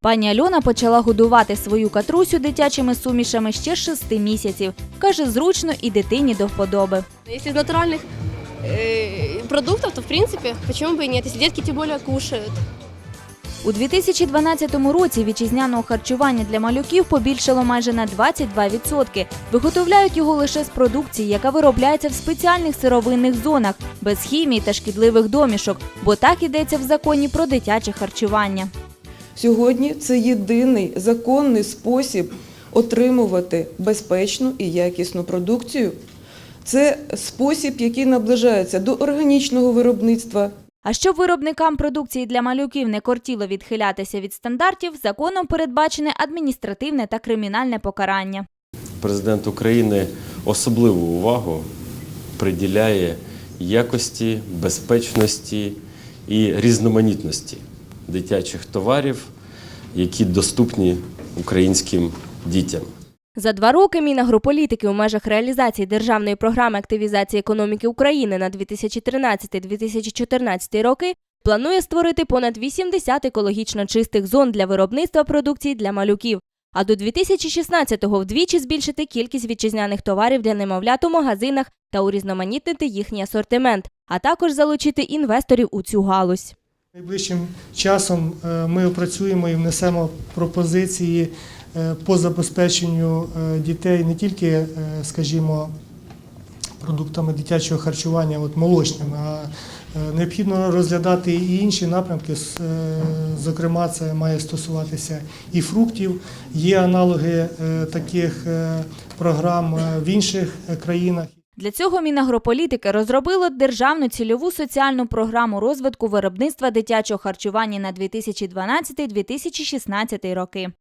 Пані Альона почала годувати свою катрусю дитячими сумішами ще з 6 місяців. Каже, зручно і дитині до вподоби. Если из натуральных э, продуктов, то в принципе, почему бы и нет, если детки тем более кушают. У 2012 році вітчизняного харчування для малюків побільшало майже на 22%. Виготовляють його лише з продукції, яка виробляється в спеціальних сировинних зонах, без хімії та шкідливих домішок, бо так ідеться в законі про дитяче харчування. Сьогодні це єдиний законний спосіб отримувати безпечну і якісну продукцію. Це спосіб, який наближається до органічного виробництва, А щоб виробникам продукції для малюків не кортіло відхилятися від стандартів, законом передбачене адміністративне та кримінальне покарання. Президент України особливу увагу приділяє якості, безпечності і різноманітності дитячих товарів, які доступні українським дітям. За два роки Мінагрополітики у межах реалізації державної програми активізації економіки України на 2013-2014 роки планує створити понад 80 екологічно чистих зон для виробництва продукції для малюків. А до 2016-го вдвічі збільшити кількість вітчизняних товарів для немовлят у магазинах та урізноманітнити їхній асортимент, а також залучити інвесторів у цю галузь. Найближчим часом е, ми опрацюємо і внесемо пропозиції е, по забезпеченню е, дітей не тільки, скажімо, продуктами дитячого харчування, от молочними, а необхідно розглядати і інші напрямки. Зокрема, це має стосуватися і фруктів. Є аналоги таких програм в інших країнах. Для цього Мінагрополітики розробило державну цільову соціальну програму розвитку виробництва дитячого харчування на 2012-2016 роки.